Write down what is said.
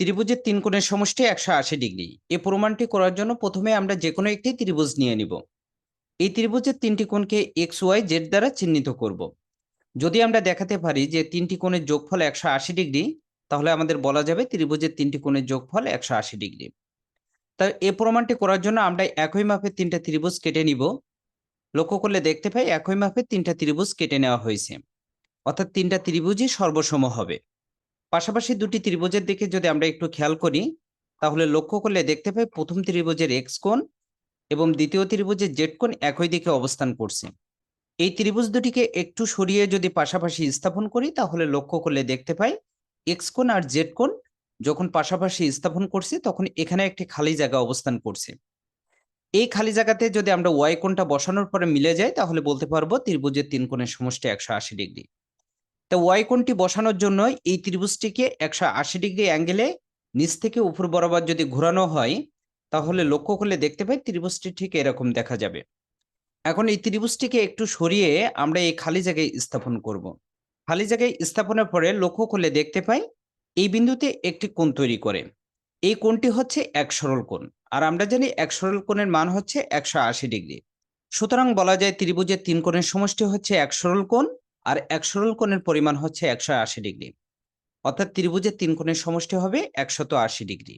ত্রিভুজের তিন কোণের সমষ্টি একশো আশি ডিগ্রি। এই প্রমাণটি করার জন্য প্রথমে আমরা যে কোনো একটি ত্রিভুজ নিয়ে নিব। এই ত্রিভুজের তিনটি কোণকে এক্স, ওয়াই, জেড দ্বারা চিহ্নিত করব। যদি আমরা দেখাতে পারি যে তিনটি কোণের যোগফল একশো আশি ডিগ্রি, তাহলে আমাদের বলা যাবে ত্রিভুজের তিনটি কোণের যোগফল একশো আশি ডিগ্রি। তা এ প্রমাণটি করার জন্য আমরা একই মাপের তিনটা ত্রিভুজ কেটে নিব। লক্ষ্য করলে দেখতে পাই একই মাপের তিনটা ত্রিভুজ কেটে নেওয়া হয়েছে। অর্থাৎ তিনটা ত্রিভুজই সর্বসম হবে। পাশাপাশি দুটি ত্রিভুজের দিকে যদি আমরা একটু খেয়াল করি, তাহলে লক্ষ্য করলে দেখতে পাই প্রথম ত্রিভুজের এক্স কোণ এবং দ্বিতীয় ত্রিভুজের জেড কোণ একই দিকে অবস্থান করছে। এই ত্রিভুজ দুটিকে একটু সরিয়ে যদি পাশাপাশি স্থাপন করি, তাহলে লক্ষ্য করলে দেখতে পাই এক্স কোণ আর জেড কোণ যখন পাশাপাশি স্থাপন করছি, তখন এখানে একটি খালি জায়গা অবস্থান করছে। এই খালি জায়গাতে যদি আমরা ওয়াই কোণটা বসানোর পরে মিলে যাই তাহলে বলতে পারব ত্রিভুজের তিন কোণের সমষ্টি একশো আশি ডিগ্রি। তা ওয়াই কোণটি বসানোর জন্য এই ত্রিভুজটিকে একশো আশি ডিগ্রি অ্যাঙ্গেলে নিচ থেকে উপর বরাবর যদি ঘোরানো হয়, তাহলে লক্ষ্য করলে দেখতে পাই ত্রিভুজটি ঠিক এরকম দেখা যাবে। এখন এই ত্রিভুজটিকে একটু সরিয়ে আমরা এই খালি জায়গায় স্থাপন করব। খালি জায়গায় স্থাপনের পরে লক্ষ্য করলে দেখতে পাই এই বিন্দুতে একটি কোণ তৈরি করে। এই কোণটি হচ্ছে এক সরল কোণ, আর আমরা জানি এক সরল কোণের মান হচ্ছে একশো আশি ডিগ্রি। সুতরাং বলা যায় ত্রিভুজের তিন কোণের সমষ্টি হচ্ছে এক সরল কোণ আর এক সরল কোণের পরিমাণ হচ্ছে একশো আশি ডিগ্রি। অর্থাৎ ত্রিভুজের তিন কোণের সমষ্টি হবে একশত আশি ডিগ্রি।